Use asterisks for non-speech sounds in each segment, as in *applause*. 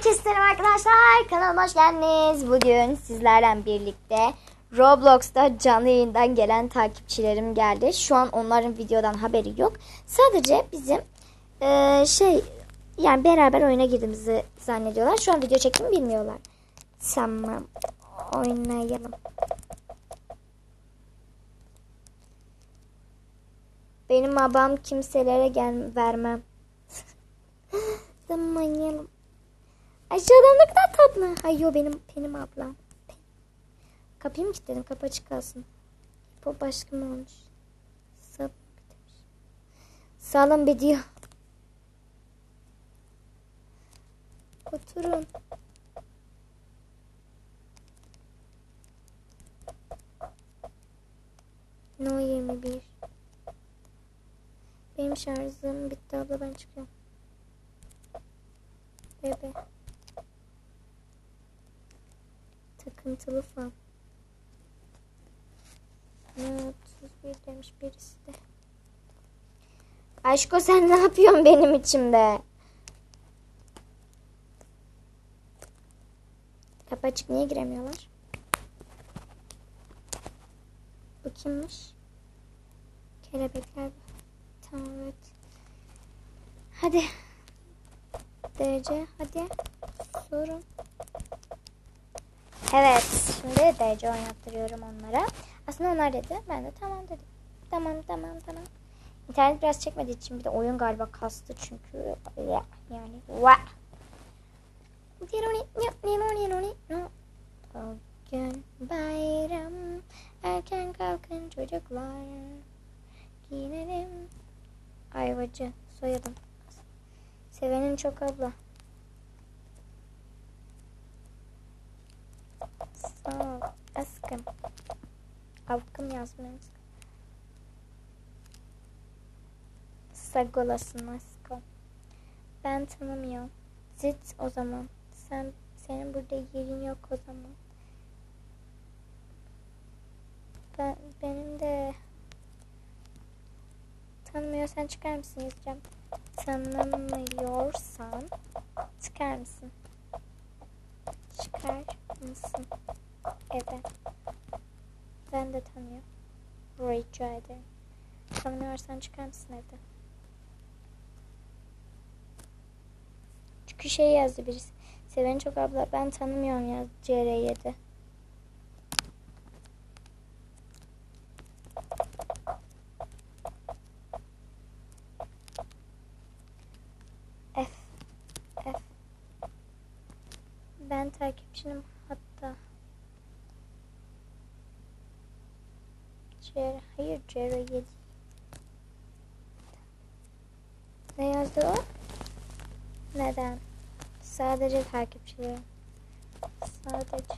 Herkese selam arkadaşlar. Kanalıma hoş geldiniz. Bugün sizlerle birlikte Roblox'ta canlı yayından gelen takipçilerim geldi. Şu an onların videodan haberi yok. Sadece bizim eee, şey yani beraber oyuna girdiğimizi zannediyorlar. Şu an video çektiğimi bilmiyorlar. Tamam. Oynayalım. Benim babam kimselere gel vermem. *laughs* Tamam oynayalım. Ay şu adam ne kadar tatlı. Ay yo benim benim ablam. Kapıyı mı kilitledim? Kapı açık kalsın. Bu başka mı olmuş? Demiş. Sağlam bir diyor. Oturun. No 21. Benim şarjım bitti abla ben çıkıyorum. Bebe. Takıntılı fan. Ne 31 demiş birisi de. Aşko sen ne yapıyorsun benim içimde? Kapı açık niye giremiyorlar? Bu kimmiş? Kelebekler. Tamam evet. Hadi. DC hadi. Sorun. Evet. Şimdi DC oynattırıyorum onlara. Aslında onlar dedi. Ben de tamam dedim. Tamam tamam tamam. İnternet biraz çekmediği için bir de oyun galiba kastı çünkü yani va. Bugün bayram erken kalkın çocuklar giyinelim ayvacı soyadım sevenin çok abla sağ ol avkım yazmıyoruz. Sag olasın aşkım. Ben tanımıyorum. Zit o zaman. Sen senin burada yerin yok o zaman. Ben benim de tanımıyorsan çıkar mısın yazacağım. Tanımıyorsan çıkar mısın? Çıkar mısın? Evet ben de tanıyorum. Rica ederim. Tanımıyorsan çıkar mısın evden? Çünkü şey yazdı birisi. Seven çok abla ben tanımıyorum ya CR7 F F. Ben takipçinim hatta Hayır CR7 Ne yazdı o? Neden? Sadece takipçilerim. Sadece.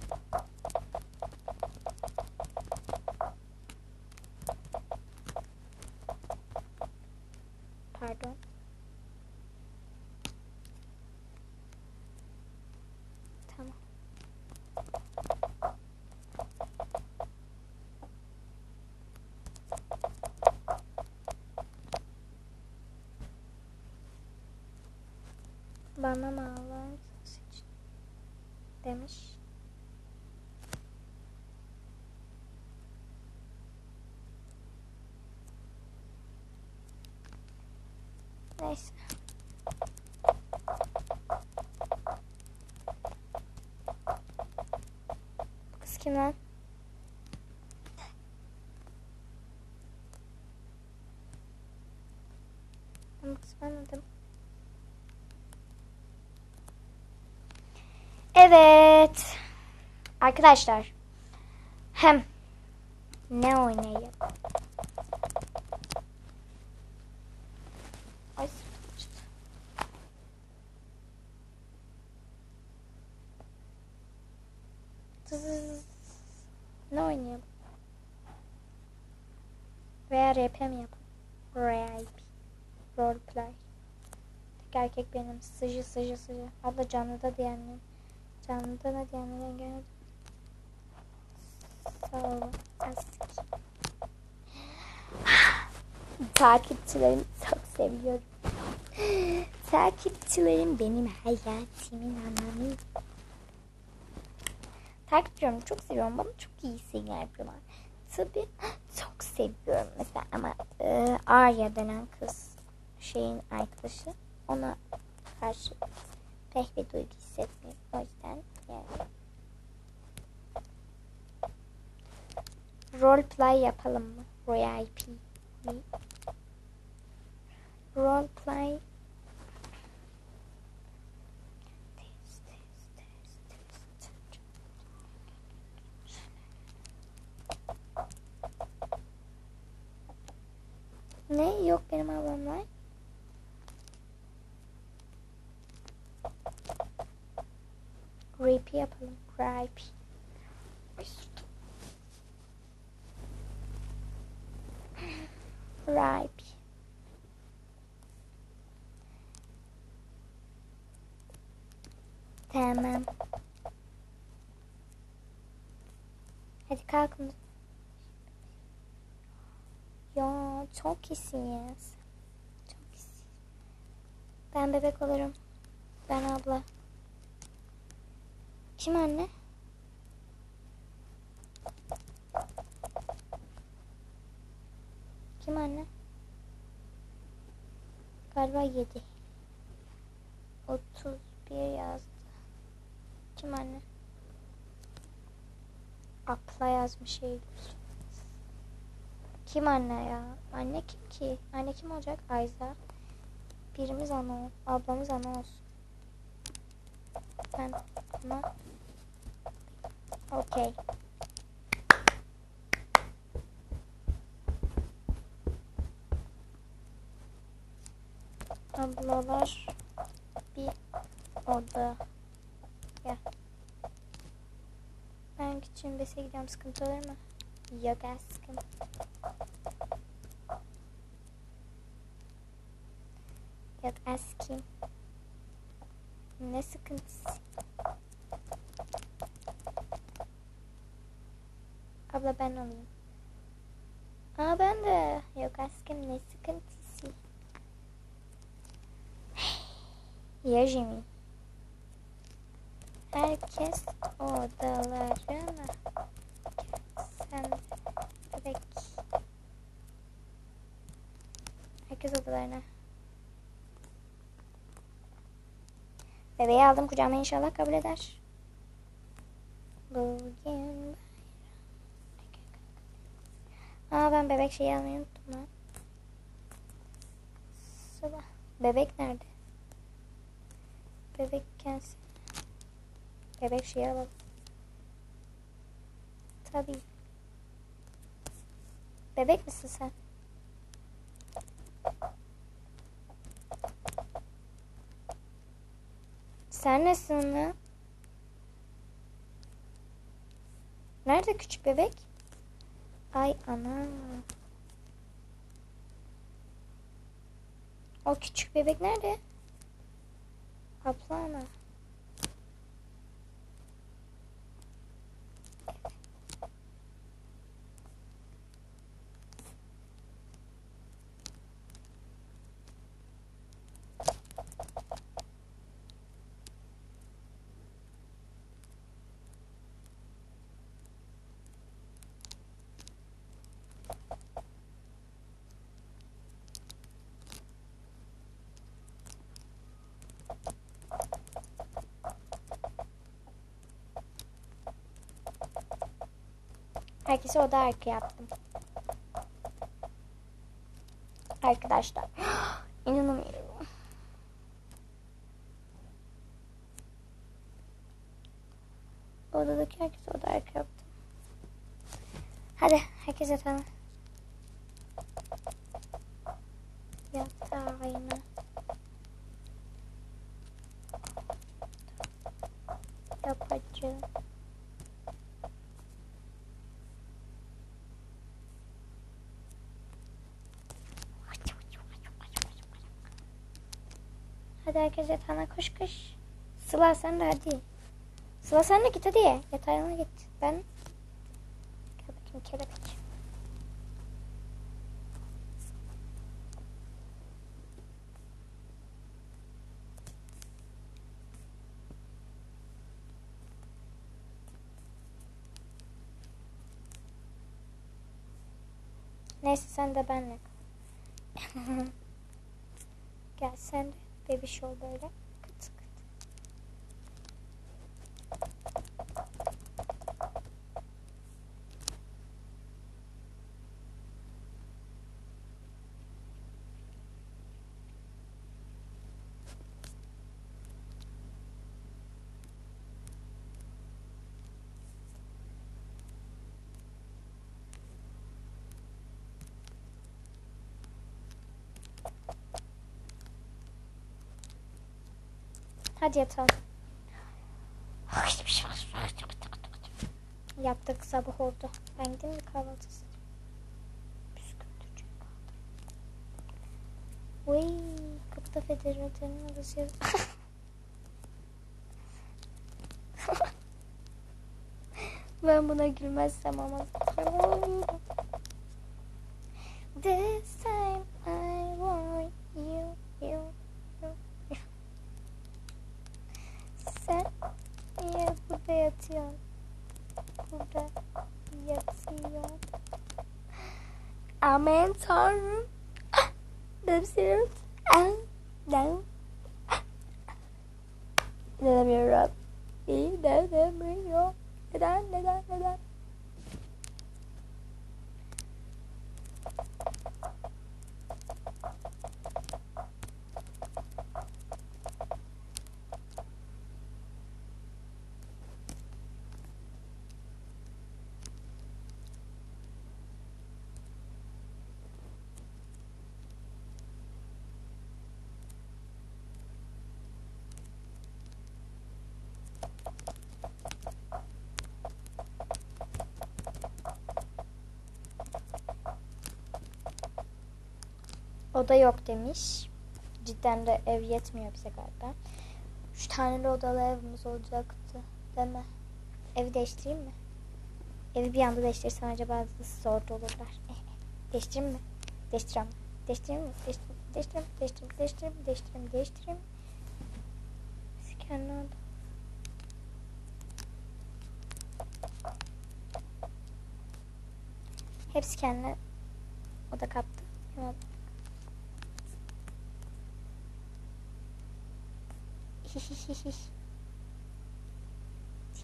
Pardon. Bana mı ağlar için demiş. Neyse. Kız kim lan? Evet. Arkadaşlar. Hem ne oynayayım? Ay. Ne oynayalım? Veya RP mi yapalım? RP. Roleplay. Tek erkek benim. Sıcı sıcı sıcı. Abla canlıda Canlıda ne diyenler engelledim. Sağ olun. Aski. *gasps* Takipçilerimi çok seviyorum. *gasps* Takipçilerim benim hayatımın anlamı. Takipçilerimi çok seviyorum. Bana çok iyi şeyler yapıyorlar. Tabii *gasps* çok seviyorum mesela ama e, Arya denen kız şeyin arkadaşı ona karşı pek bir duygu hissetmiyorum. O yüzden yani role play yapalım mı? RIP. Role play. Test, test, test, test. Ne? Yok benim ablamlar. Rap yapalım. Rap. Ay sırtım. Rap. Tamam. Hadi kalkın. Ya çok iyisiniz. Çok iyisiniz. Ben bebek olurum. Ben abla. Kim anne? Kim anne? Galiba 7. 31 yazdı. Kim anne? Abla yazmış Eylül. Kim anne ya? Anne kim ki? Anne kim olacak? Ayza. Birimiz ana. Ablamız ana olsun. Ben ana. Okey. Ablalar bir oda. Gel. Ben küçüğüm bese gidiyorum. Sıkıntı olur mu? Yok aşkım. Yok aşkım. Ne sıkıntısı? Abla ben alayım. Aa ben de. Yok aşkım ne sıkıntısı? Ya Jimmy. Herkes odalarına. Sen bebek. Herkes odalarına. Bebeği aldım kucağıma inşallah kabul eder. Bugün Aa ben bebek şeyi almayı unuttum lan. Sıra. Bebek nerede? Bebek gelsin. Bebek şeyi alalım. Tabii. Bebek misin sen? Sen nesin lan? Nerede küçük bebek? Ay ana. O küçük bebek nerede? Abla ana. Herkese oda arka yaptım. Arkadaşlar. *gasps* İnanamıyorum. Odadaki herkese oda arka yaptım. Hadi herkes yatağına. Yatağına. Hadi herkes yatağına koş koş. Sıla sen de hadi. Sıla sen de git hadi. Yatağına git. Ben Gel bakayım kelebek. Neyse sen de benle kal. *laughs* Gel sen de bebiş ol böyle. Hadi yatalım. Yaptık sabah oldu. Ben gideyim mi kahvaltısı? Bisküvitçi kaldı. Uy, kapıda federatörün odası yazıyor. *laughs* ben buna gülmezsem ama. This reazione. Reazione. Amen, sorry. Ah, Dem Sears. Ang. Ah, Đang. Oda yok demiş. Cidden de ev yetmiyor bize galiba. Üç taneli odalı evimiz olacaktı. Değil mi? Evi değiştireyim mi? Evi bir anda değiştirsem acaba nasıl zorda olurlar? *laughs* değiştireyim mi? Değiştireyim mi? Değiştireyim mi? Değiştireyim mi? Değiştireyim mi? Değiştireyim mi? Değiştireyim mi? Değiştireyim mi? Sikenler Hepsi kendine oda kattı. Hemen oda kaptı. Evet.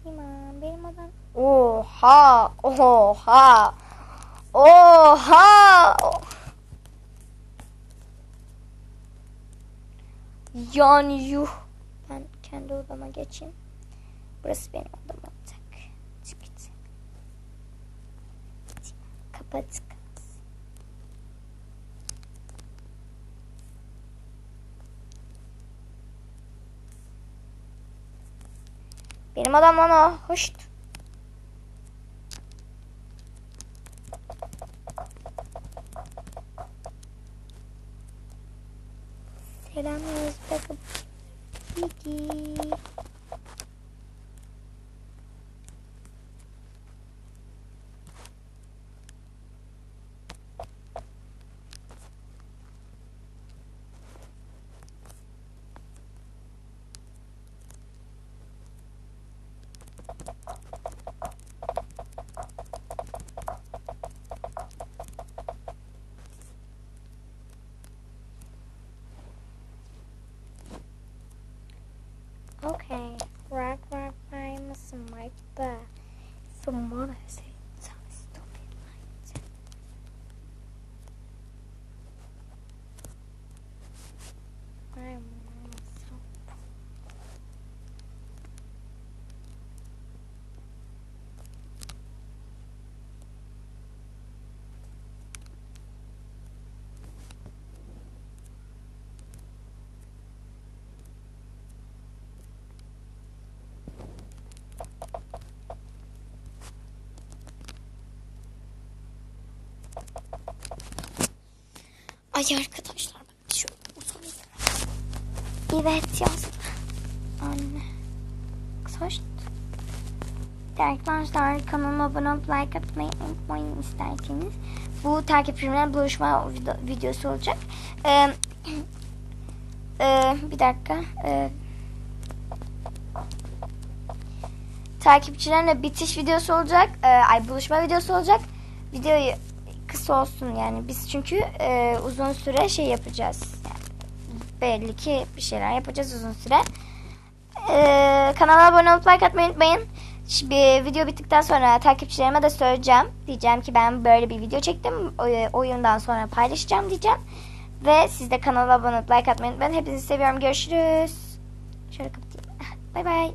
Timon benim adam. Oha! Oha! Oha! Yani yuh. Ben kendi odama geçeyim. Burası benim odam olacak. Çık çık. Kapat Benim adam lan o. Hoşt. Okay, rock, rock, I'm Mike Bear. Someone is Ay arkadaşlar bak şu uzanayım. Evet yazdı. Anne. Hoş. Arkadaşlar kanalıma abone olup like atmayı unutmayın isterseniz. Bu takipçilerimle buluşma video- videosu olacak. Ee, *clears throat* e, bir dakika. Ee, takipçilerimle bitiş videosu olacak. Ee, ay buluşma videosu olacak. Videoyu kısa olsun yani. Biz çünkü e, uzun süre şey yapacağız. Yani belli ki bir şeyler yapacağız uzun süre. E, kanala abone olup like atmayı unutmayın. Şimdi video bittikten sonra takipçilerime de söyleyeceğim. Diyeceğim ki ben böyle bir video çektim. O- Oyundan sonra paylaşacağım diyeceğim. Ve siz de kanala abone olup like atmayı unutmayın. Hepinizi seviyorum. Görüşürüz. Şöyle kapatayım. *laughs* Bay bay.